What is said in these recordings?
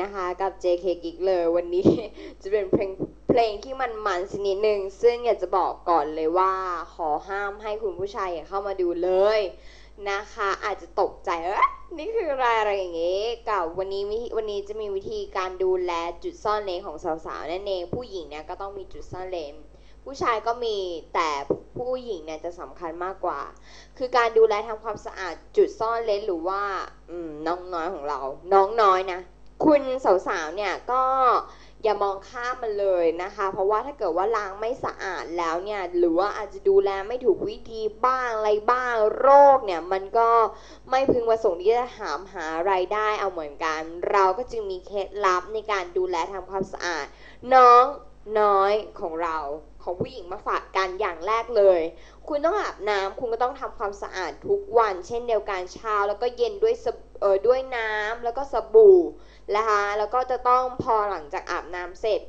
นะคะกับ JK Geek เลยวันนี้จะเป็นเพลงเพลงที่มันมันสักนิดหนึ่งซึ่งอยากจะบอกก่อนเลยว่า ขอห้ามให้คุณผู้ชายเข้ามาดูเลยนะคะ อาจจะตกใจเอ๊ะนี่คืออะไรอะไรอย่างเงี้ยกับวันนี้วันนี้จะมีวิธีการดูแลจุดซ่อนเลนของสาวๆนั่นเองผู้หญิงเนี่ยก็ต้องมีจุดซ่อนเลนผู้ชายก็มีแต่ผู้หญิงเนี่ยจะสำคัญมากกว่า คือการดูแลทำความสะอาดจุดซ่อนเลนหรือว่าน้องน้อยของเรา น้องน้อยนะ คุณสาวๆเนี่ยก็อย่ามองข้ามมันเลยนะคะ เพราะว่าถ้าเกิดว่าล้างไม่สะอาดแล้วเนี่ยหรือว่าอาจจะดูแลไม่ถูกวิธีบ้างอะไรบ้างโรคเนี่ยมันก็ไม่พึงประสงค์ที่จะหามหารายได้เอาเหมือนกัน เราก็จึงมีเคล็ดลับในการดูแลทำความสะอาด น้องน้อยของเราของผู้หญิงมาฝากกันอย่างแรกเลย คุณต้องอาบน้ำคุณก็ต้องทำความสะอาดทุกวัน เช่นเดียวกันเช้าแล้วก็เย็นด้วยสบ ด้วยน้ำแล้วก็สบู่นะคะแล้วก็จะต้องพอหลังจากอาบน้ำเสร็จ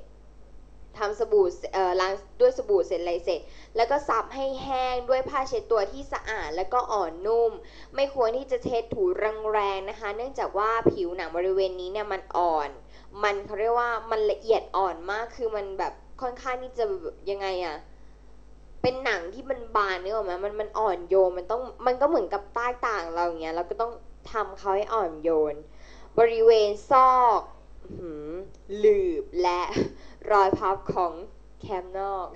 ทำสบู่เออล้างด้วยสบู่เสร็จอะไรเสร็จ แล้วก็ซับให้แห้งด้วยผ้าเช็ดตัวที่สะอาดแล้วก็อ่อนนุ่ม ไม่ควรที่จะเช็ดถูแรงๆนะคะ เนื่องจากว่าผิวหนังบริเวณนี้เนี่ยมันอ่อน มันเขาเรียกว่ามันละเอียดอ่อนมากคือมันแบบค่อนข้างที่จะยังไงอะ เป็นหนังที่มันบานนึกออกไหมมันมันอ่อนโยนมันต้องมันก็เหมือนกับใต้ต่างเราอย่างเงี้ยเราก็ต้องทำเขาให้อ่อนโยน บริเวณซอกหือหลืบและรอยพับของ แคมนอก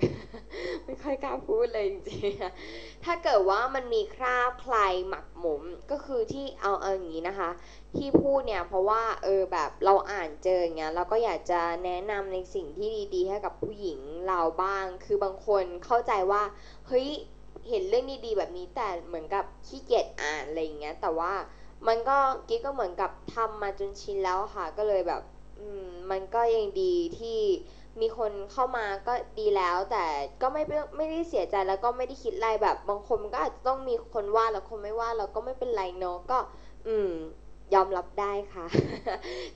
ไม่ค่อยกล้าพูดเลยจริงๆถ้าเกิดว่ามันมีคราบใครหมักหมมก็คือที่เอาเอาอย่างนี้นะคะ ที่พูดเนี่ยเพราะว่าเออแบบเราอ่านเจออย่างเงี้ยเราก็อยากจะแนะนำในสิ่งที่ดีๆ ให้กับผู้หญิงเราบ้าง คือบางคนเข้าใจว่าเฮ้ยเห็นเรื่องดีๆแบบนี้แต่เหมือนกับขี้เกียจอ่านอะไรอย่างเงี้ย แต่ว่ามันก็กิ๊กก็เหมือนกับทำมาจนชินแล้วค่ะ ก็เลยแบบอืมมันก็ยังดีที่ มีคนเข้ามาก็ดีแล้ว แต่ก็ไม่ไม่ได้เสียใจแล้วก็ไม่ได้คิดอะไรแบบ บางคนมันก็อาจจะต้องมีคนว่าแล้วคนไม่ว่าเราก็ไม่เป็นไรเนาะก็ อืม ยอมรับได้ค่ะ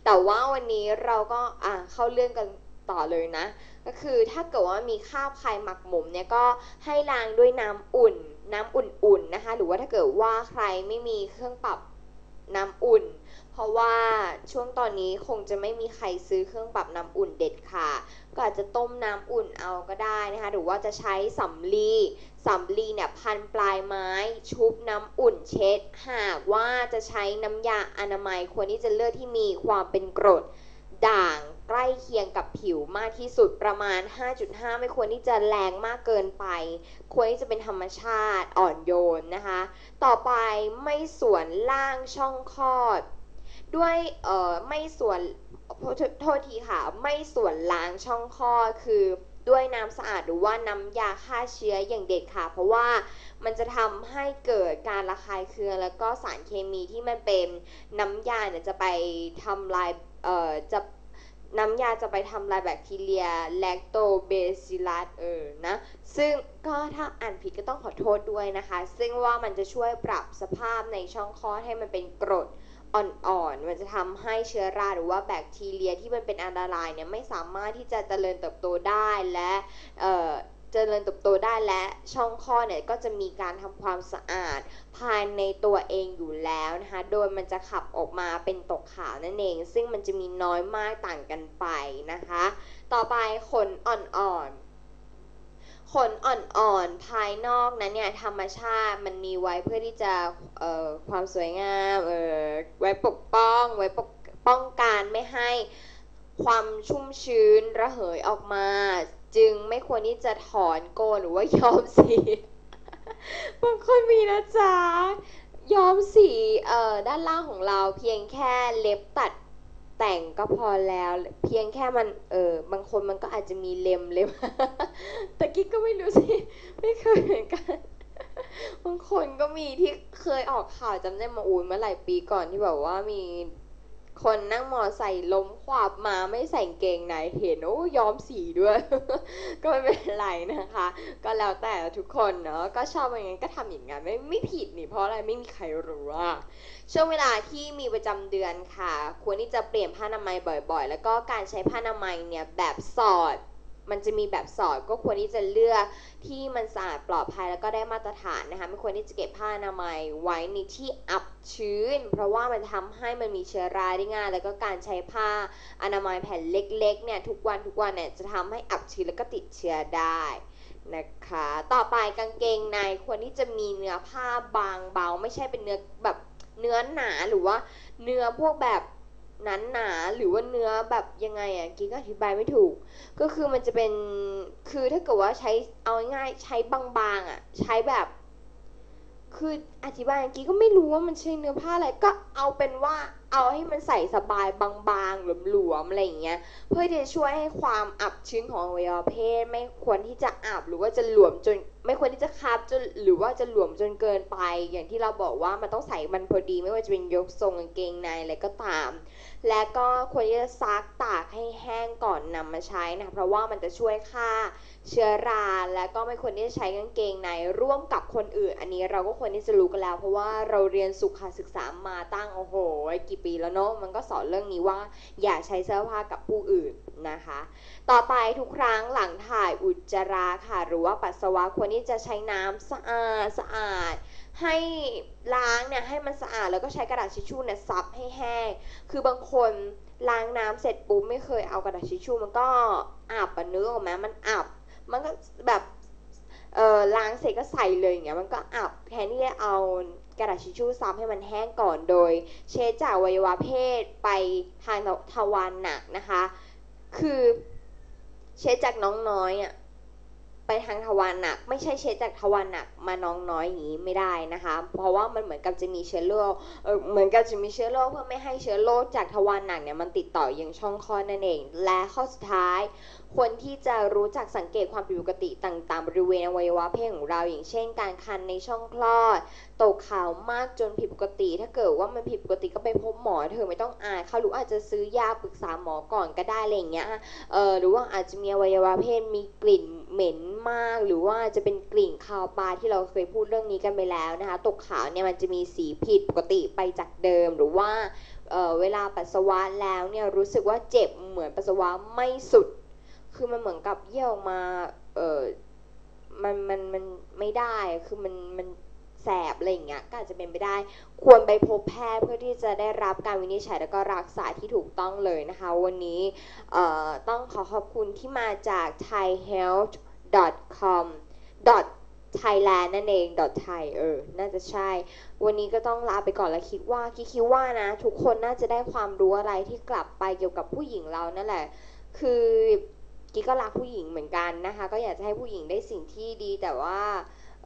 แต่ว่าวันนี้เราก็อะเข้าเรื่องกันต่อเลยนะ ก็คือถ้าเกิดว่ามีคราบใครหมักหมมเนี่ยก็ให้ล้างด้วยน้ำอุ่น น้ำอุ่นๆนะคะ หรือว่าถ้าเกิดว่าใครไม่มีเครื่องปรับน้ำอุ่น ราะว่าช่วงตอนนี้คงจะไม่มีใครซื้อเครื่องปรับน้ำอุ่นเด็ดค่ะ ก็อาจจะต้มน้ำอุ่นเอาก็ได้นะคะ หรือว่าจะใช้สำลีสำลีเนี่ยพันปลายไม้ ชุบน้ำอุ่นเช็ด หากว่าจะใช้น้ำยาอนามัยควรที่จะเลือกที่มีความเป็นกรดด่างใกล้เคียงกับผิวมากที่สุดประมาณ 5.5 ไม่ควรที่จะแรงมากเกินไป ควรที่จะเป็นธรรมชาติอ่อนโยนนะคะ ต่อไปไม่ส่วนล่างช่องคลอด ด้วยเอ่อไม่ส่วนโทษโทษทีค่ะ ไม่ส่วนล้างช่องคลอดคือด้วยน้ำสะอาดหรือว่าน้ำยาฆ่าเชื้ออย่างเด็ดค่ะ เพราะว่ามันจะทำให้เกิดการระคายเคืองแล้วก็สารเคมีที่มันเป็นน้ำยาเนี่ยจะไปทำลายเอ่อจะน้ำยาจะไปทำลายแบคทีเรียแลคโตเบซิลัสเออนะซึ่งก็ถ้าอ่านผิดก็ต้องขอโทษด้วยนะคะ ซึ่งว่ามันจะช่วยปรับสภาพในช่องคลอดให้มันเป็นกรด อ่อนๆ มันจะทำให้เชื้อราหรือว่าแบคทีเรียที่มันเป็นอันตรายเนี่ยไม่สามารถที่จะเจริญเติบโตได้และเจริญเติบโตได้และช่องคลอดเนี่ยก็จะมีการทำความสะอาดภายในตัวเองอยู่แล้วนะคะ โดยมันจะขับออกมาเป็นตกขาวนั่นเอง ซึ่งมันจะมีน้อยมากต่างกันไปนะคะ ต่อไปขนอ่อนๆ ขนอ่อนๆ ภายนอกนั้นเนี่ยธรรมชาติมันมีไว้เพื่อที่จะ ความสวยงามเอ่อไว้ปกป้องไว้ปกป้องกันไม่ให้ความชุ่มชื้นระเหยออกมา จึงไม่ควรที่จะถอนโกนหรือว่าย้อมสีบางคนมีนะจ๊ะย้อมสีเอ่อด้านล่างของเราเพียงแค่เล็บตัดแต่งก็พอแล้ว เพียงแค่มันเออบางคนมันก็อาจจะมีเล็มเล็มแต่กิ๊กก็ไม่รู้สิ ไม่เคยเหมือนกันางคนก็มีที่เคยออกข่าวจำได้มาอูนเมื่อหลายปีก่อนที่แบบว่ามีคนนั่งมอไซค์ล้มขวาบมาไม่ใส่เกงในเห็นโอ้ย้อมสีด้วย ก็ไม่เป็นไรนะคะ ก็แล้วแต่ทุกคนเนาะก็ชอบอย่างนั้นก็ทำอย่างนั้นไม่ไม่ผิดนี่เพราะอะไรไม่มีใครรู้ว่าช่วงเวลาที่มีประจำเดือนค่ะ ควรที่จะเปลี่ยนผ้าอนามัยบ่อยๆ แล้วก็การใช้ผ้าอนามัยเนี่ยแบบสอด มันจะมีแบบสอดก็ควรที่จะเลือกที่มันสะอาดปลอดภัยแล้วก็ได้มาตรฐานนะคะไม่ควรที่จะเก็บผ้าอนามัยไว้ในที่อับชื้น เพราะว่ามันทำให้มันมีเชื้อราได้ง่าย แล้วก็การใช้ผ้าอนามัยแผ่นเล็กๆเนี่ยทุกวันทุกวันเนี่ยจะทำให้อับชื้นแล้วก็ติดเชื้อได้นะคะ ต่อไปกางเกงในควรที่จะมีเนื้อผ้าบางเบา ไม่ใช่เป็นเนื้อแบบเนื้อหนาหรือว่าเนื้อพวกแบบ หนาหนาหรือว่าเนื้อแบบยังไงอะกิ๊กอธิบายไม่ถูก ก็คือมันจะเป็นคือถ้าเกิดว่าใช้เอาง่ายๆใช้บางๆอะ ใช้แบบ คืออธิบายเมื่อกี้ก็ไม่รู้ว่ามันใช้เนื้อผ้าอะไรก็เอาเป็นว่า เอาให้มันใส่สบายบางๆ หลวมๆ อะไรอย่างเงี้ย เพื่อที่จะช่วยให้ความอับชื้นของอวัยวะเพศไม่ควรที่จะอับหรือว่าจะหลวมจนไม่ควรที่จะคาบจนหรือว่าจะหลวมจนเกินไป อย่างที่เราบอกว่ามันต้องใส่มันพอดี ไม่ว่าจะเป็นยกทรงกางเกงในอะไรก็ตาม และก็ควรที่จะซักตากให้แห้งก่อนนำมาใช้นะคะเพราะว่ามันจะช่วยฆ่าเชื้อราและก็ไม่ควรที่จะใช้กางเกงในร่วมกับคนอื่น อันนี้เราก็ควรที่จะรู้กันแล้ว เพราะว่าเราเรียนสุขศึกษามาตั้งโอ้โหกี่ปีแล้วเนาะมันก็สอนเรื่องนี้ว่าอย่าใช้เสื้อผ้ากับผู้อื่นนะคะ ต่อไปทุกครั้งหลังถ่ายอุจจาระค่ะ หรือว่าปัสสาวะควรที่จะใช้น้ำสะอาดสะอาดให้ล้างเนี่ยให้มันสะอาดแล้วก็ใช้กระดาษทิชชู่เนี่ยซับให้แห้ง คือบางคนล้างน้ำเสร็จปุ๊บไม่เคยเอากระดาษทิชชู่มันก็อับอะเนื้อออกไหมมันอับ มันก็แบบเออล้างเสร็จก็ใส่เลยอย่างเงี้ยมันก็อับแทนที่จะเอา กระดาษทิชชู่ซับให้มันแห้งก่อนโดย เช็ดจากวัยวะเพศไปทางทวารหนักนะคะ คือเช็ดจากน้องน้อยอะ ไปทางทวารหนัก ไม่ใช่เช็ดจากทวารหนักมาน้องน้อยอย่างนี้ไม่ได้นะคะ เพราะว่ามันเหมือนกับจะมีเชื้อโรคเออเหมือนกับจะมีเชื้อโรคเพื่อไม่ให้เชื้อโรคจากทวารหนักเนี่ยมันติดต่อยังช่องคลอดนั่นเอง และข้อสุดท้ายควรที่จะรู้จักสังเกตความผิดปกติต่างๆ บริเวณอวัยวะเพศของเรา อย่างเช่น การคันในช่องคลอดตกขาวมากจนผิดปกติ ถ้าเกิดว่ามันผิดปกติก็ไปพบหมอเธอไม่ต้องอายเขาหรืออาจจะซื้อยาปรึกษาหมอก่อนก็ได้อะไรอย่างเงี้ยเออหรือว่าอาจจะมีอวัยวะเพศมีกลิ่น เหม็นมากหรือว่าจะเป็นกลิ่นคาวปลาที่เราเคยพูดเรื่องนี้กันไปแล้วนะคะ ตกขาวเนี่ยมันจะมีสีผิดปกติไปจากเดิมหรือว่าเเวลาปัสสาวะแล้วเนี่ยรู้สึกว่าเจ็บเหมือนปัสสาวะไม่สุด คือมันเหมือนกับเยี่ยวมาเออมันมันมันไม่ได้คือมันมัน แสบอะไรอย่างเงี้ยก็อาจจะเป็นไปได้ ควรไปพบแพทย์เพื่อที่จะได้รับการวินิจฉัยแล้วก็รักษาที่ถูกต้องเลยนะคะ วันนี้ต้องขอขอบคุณที่มาจาก thaihealth.com thailand นั่นเอง thai เออ น่าจะใช่ วันนี้ก็ต้องลาไปก่อนแล้วคิดว่าคิดคิดว่านะ ทุกคนน่าจะได้ความรู้อะไรที่กลับไปเกี่ยวกับผู้หญิงเรานั่นแหละ คือกิ๊กก็รักผู้หญิงเหมือนกันนะคะ ก็อยากจะให้ผู้หญิงได้สิ่งที่ดีแต่ว่า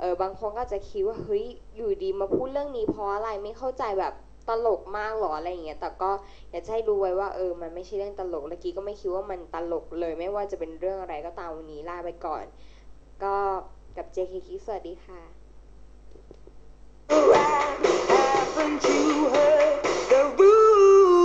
เออบางคนก็จะคิดว่าเฮ้ยอยู่ดีมาพูดเรื่องนี้เพราะอะไรไม่เข้าใจแบบตลกมากหรออะไรอย่างเงี้ยแต่ก็อยากให้รู้ไว้ว่าเออมันไม่ใช่เรื่องตลกและกี้ก็ไม่คิดว่ามันตลกเลย ไม่ว่าจะเป็นเรื่องอะไรก็ตามวันนี้ลาไปก่อน ก็กับ JK คิกสวัสดีค่ะ Haven't you heard the rumors?